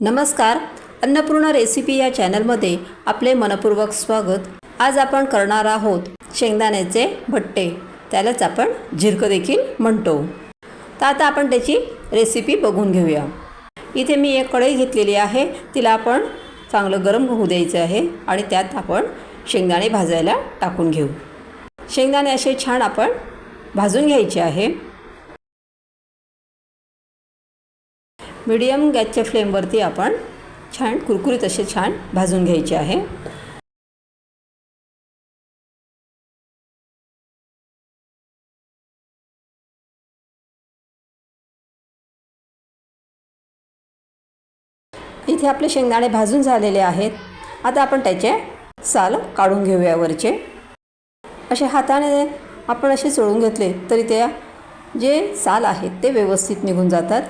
नमस्कार अन्नपूर्णा रेसिपी या चॅनलमध्ये आपले मनपूर्वक स्वागत. आज आपण करणार आहोत शेंगदाण्याचे भट्टे. त्यालाच आपण झिरकं देखील म्हणतो. तर आता आपण त्याची रेसिपी बघून घेऊया. इथे मी एक कढई घेतलेली आहे. तिला आपण चांगलं गरम होऊ द्यायचं आहे आणि त्यात आपण शेंगदाणे भाजायला टाकून घेऊ. शेंगदाणे असे छान आपण भाजून घ्यायचे आहे. मीडियम गॅसच्या फ्लेमवरती आपण छान कुरकुरीत असे छान भाजून घ्यायचे आहे. इथे आपले शेंगदाणे भाजून झालेले आहेत. आता आपण त्याचे साल काढून घेऊया वरचे. असे हाताने आपण असे चोळून घेतले तरी त्या जे साल आहेत ते व्यवस्थित निघून जातात.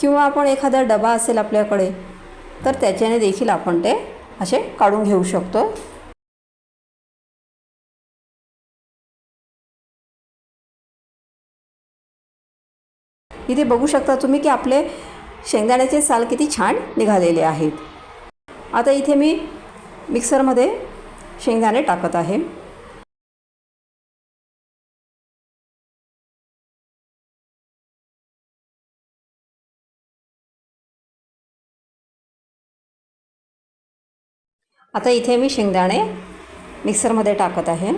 किंवा आपण एखादा डबा असेल आपल्याकडे तर त्याच्याने देखील आपण ते असे काढून घेऊ शकतो. इथे बघू शकता तुम्ही की आपले शेंगदाण्याचे साल किती छान निघालेले आहेत. आता इथे मी मिक्सरमध्ये शेंगदाणे टाकत आहे. आता इथे मी शेंगदाणे मिक्सरमध्ये टाकत आहे.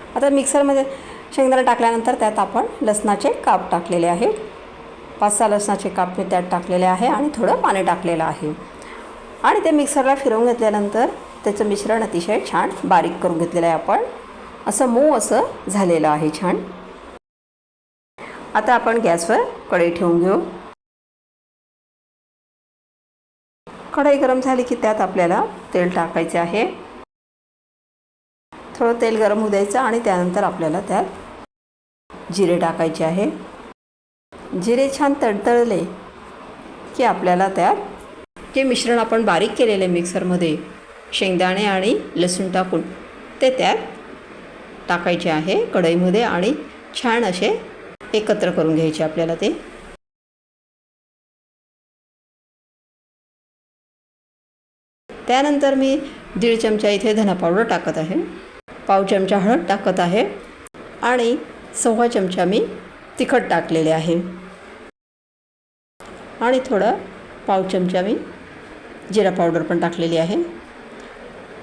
आता मिक्सरमध्ये शेंगदाणे टाकल्यानंतर त्यात आपण लसणाचे काप टाकलेले आहेत. पाच सहा लसणाचे काप मी त्यात टाकलेले आहे आणि थोडं पाणी टाकलेलं आहे. आणि ते मिक्सरला फिरवून घेतल्यानंतर त्याचं मिश्रण अतिशय छान बारीक करून घेतलेलं आहे आपण. असं मऊ असं झालेलं आहे छान. आता आपण गॅसवर कढई ठेवून घेऊ. कढई गरम झाली की त्यात आपल्याला तेल टाकायचे आहे. थोडं तेल गरम होऊ द्यायचं आणि त्यानंतर आपल्याला त्यात जिरे टाकायचे आहे. जिरे छान तडतडले की आपल्याला त्यात जे मिश्रण आपण बारीक केलेले मिक्सरमध्ये शेंगदाणे आणि लसूण टाकून ते त्यात टाकायचे आहे कढईमध्ये आणि छान असे एकत्र करून घ्यायचे आपल्याला ते. त्यानंतर मी दीड चमचा इथे धना पावडर टाकत आहे. पाव चमचा हळद टाकत आहे. आणि सव्वा चमचा मी तिखट टाकलेले आहे. आणि थोडं पाव चमचा मी जिरा पावडर पण टाकलेली आहे.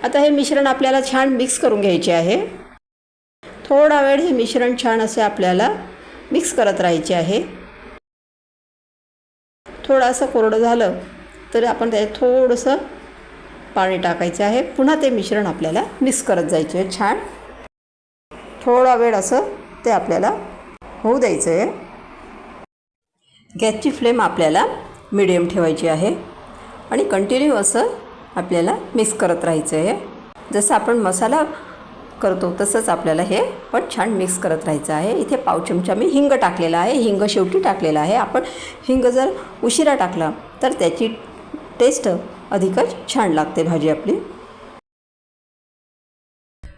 आता हे मिश्रण आपल्याला छान मिक्स करून घ्यायचे आहे. थोडा वेळ हे मिश्रण छान असे आपल्याला मिक्स करत राहायचे आहे. थोडं असं कोरडं झालं तर आपण त्यात थोडंसं पाणी टाकायचं आहे. पुन्हा ते मिश्रण आपल्याला मिक्स करत जायचे आहे. छान. थोडा वेळ असं ते आपल्याला होऊ द्यायचं आहे. गॅसची फ्लेम आपल्याला मिडियम ठेवायची आहे. आणि कंटिन्यू असं आपल्याला मिक्स करत राहायचं आहे. जसं आपण मसाला करतो तसंच आपल्याला हे पण छान मिक्स करत राहायचं आहे. इथे पाव चमचा मी हिंग टाकलेला आहे. हिंग शेवटी टाकलेला आहे. आपण हिंग जर उशिरा टाकला तर त्याची टेस्ट अधिकच छान लागते भाजी आपली.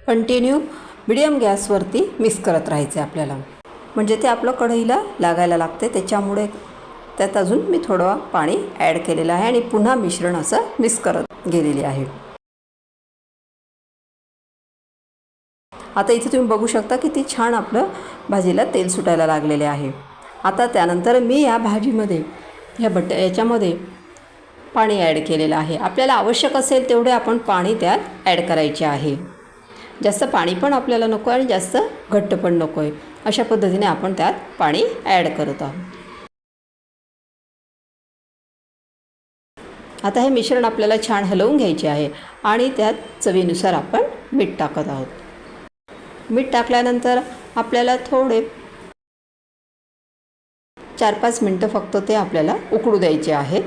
कंटिन्यू मिडियम गॅसवरती मिक्स करत राहायचे आपल्याला. म्हणजे ते आपलं कढईला लागायला लागते त्याच्यामुळे त्यात अजून मी थोडं पाणी ॲड केलेलं आहे आणि पुन्हा मिश्रण असं मिक्स करत गेलेली आहे. आता इथे तुम्ही बघू शकता किती छान आपलं भाजीला तेल सुटायला लागलेले आहे. आता त्यानंतर मी या भाजीमध्ये ह्या बट याच्यामध्ये पाणी ॲड केलेलं आहे. आपल्याला आवश्यक असेल तेवढे आपण पाणी त्यात ॲड करायचे आहे. जास्त पाणी पण आपल्याला नको आहे आणि जास्त घट्ट पण नको आहे. अशा पद्धतीने आपण त्यात पाणी ॲड करत आहोत. आता हे मिश्रण आपल्याला छान हलवून घ्यायचे आहे आणि त्यात चवीनुसार आपण मीठ टाकत आहोत. मीठ टाकल्यानंतर आपल्याला थोडे चार पाच मिनटं फक्त ते आपल्याला उकडू द्यायचे आहेत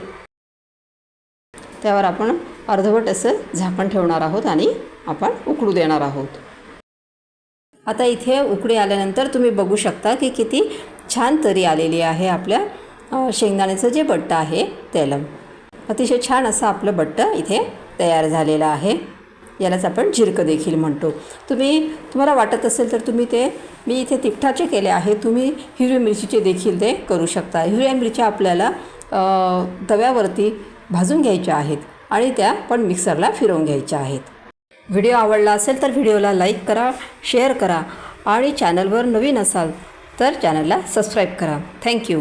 त्यावर आपण अर्धवट असं झाकण ठेवणार आहोत आणि आपण उकडू देणार आहोत. आता इथे उकडी आल्यानंतर तुम्ही बघू शकता की किती छान तरी आलेली आहे आपल्या शेंगदाण्याचं जे बट्ट आहे तेलम. अतिशय छान असं आपलं बट्ट इथे तयार झालेलं आहे. यालाच आपण झिरकं देखील म्हणतो. तुम्ही तुम्हाला वाटत असेल तर तुम्ही ते मी इथे तिखटाचे केले आहे तुम्ही हिरवी मिरचीचे देखील ते करू शकता. हिरव्या मिरच्या आपल्याला तव्यावरती भाजून घ्यायच्या आहेत आणि त्या पण मिक्सरला फिरवून घ्यायच्या आहेत. व्हिडिओ आवडला असेल तर व्हिडिओला लाईक करा शेअर करा आणि चॅनलवर नवीन असाल तर चॅनलला सबस्क्राईब करा. थँक्यू